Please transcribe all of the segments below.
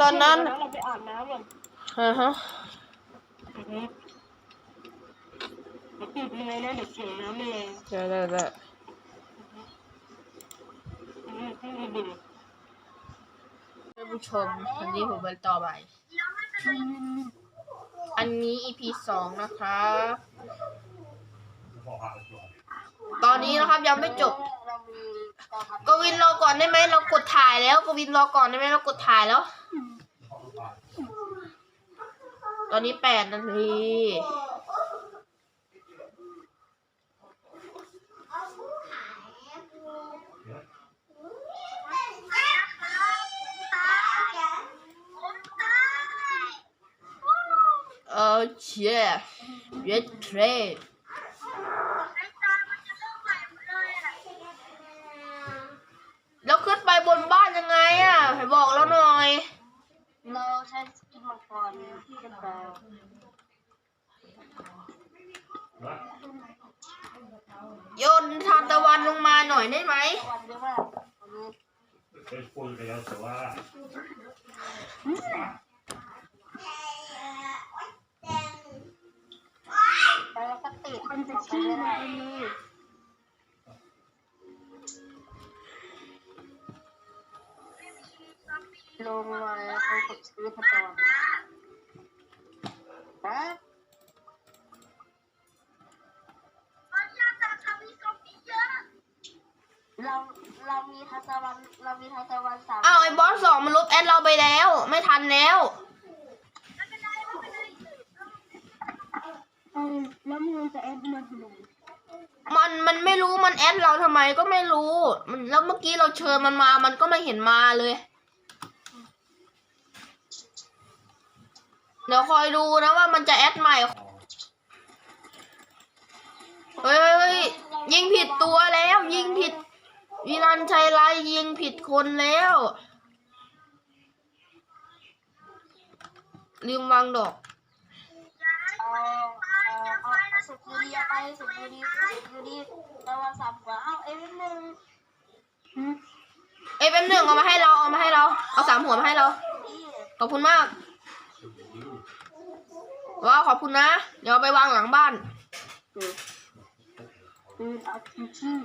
ตอนนั้นเราไปอาบน้ำก่อนอ่าฮะเดี๋ยวปิดยังไงนะเดี๋ยวเสียงน้ำไม่แรงได้ได้ได้อืมที่มีบิ่นท่านผู้ชมวันนี้ผมไปต่อไป อันนี้ EP สองนะครับ ตอนนี้นะครับยังไม่จบเรามีกองทัพกวินรอก่อนได้ไหมเรากดถ่ายแล้ว กวินรอก่อนได้ไหมเรากดถ่ายแล้ว ตอนนี้แปดนาทีเออเชี่ยเวทเทรดแล้วขึ้นไปบนบ้านยังไงอะให้บอกเราหน่อย เราใช้ สกินมังกรที่จะแปลโยนทานตะวันลงมาหน่อยได้ไหมวันเยอะมากเป็นคนไปแล้วแต่ว่าแล้วก็ติดมันจะชี้มาลงมาแล้วก็กดซื้อพ ตอนฮะเราเรามีทัศวันเรามีทัศวันสามอ้าวไอ้บอสสองมันลบแอดเราไปแล้ว ไม่ทันแล้วเออแล้วมึงจะแอดมาทำไมมันมันไม่รู้มันแอดเราทำไมก็ไม่รู้มันแล้วเมื่อกี้เราเชิญมันมา มันก็ไม่เห็นมาเลย เดี๋ยวคอยดูนะว่ามันจะแอดใหม่ เฮ้ยเฮ้ยยิงผิดตัวแล้ว ยิงผิด วิรันชัยไรยิงผิดคนแล้ว ลืมวางดอกเอาเอาเอาสุกุรีเอาไปสุกุรีสุกุรีตะวันสามกว่าเอาเอ็มหนึ่งเอ้ยเป็นหนึ่งเอามาให้เราเอามาให้เรา เอาสามหัวมาให้เรา ขอบคุณมาก ว้าวขอบคุณนะ เดี๋ยวเอาไปวางหลังบ้านอืมเอาทีชื่อ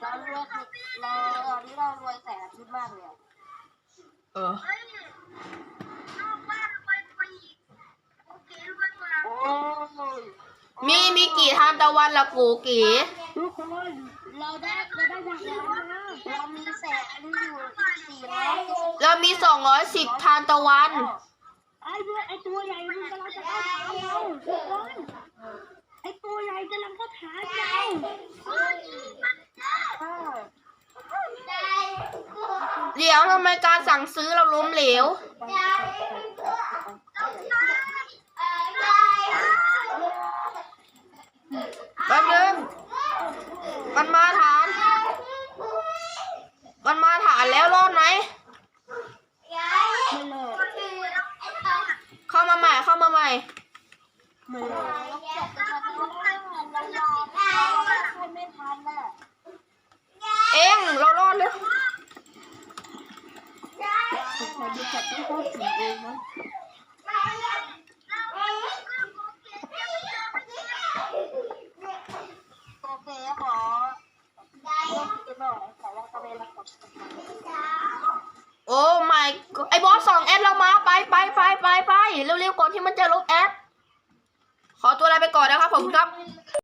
เรารวยเราตอนนี้เรารวยแสนชุดมากเลยอะเออ โอ้ยมีมีกี่ทานตะวันละกูกี่ทุกคน เราได้เราได้จากแล้วนะเรามีแสนอยู่สี่ร้อยเรามีสองร้อยสิบทานตะวัน ไอ้เพื่อไอ้ตัวใหญ่มันกำลังจะเข้าฐานเราทุกคนไอ้ตัวใหญ่กำลังเข้าฐานเราเออเดี๋ยวทำไมการสั่งซื้อเราล้มเหลวแป๊บนึงมันมาฐาน มันมาฐานแล้วรอดไหม ไม่เลย เข้ามาใหม่ เข้ามาใหม่ ไม่เลยเราเก็บกันมาทั้งวันเรายอมเราช่วยไม่ทันน่ะ เองเรารอดแล้ว ใครดูจับต้องเข้าสีเองนะโอเคขอได้จะบอกขอว่าจะไปรับกดโอ้ไม่ไอ้บอสสองแอดเรามาไปไปไปไปไปเร็วๆก่อนที่มันจะลบแอดขอตัวอะไรไปก่อนนะครับผมครับ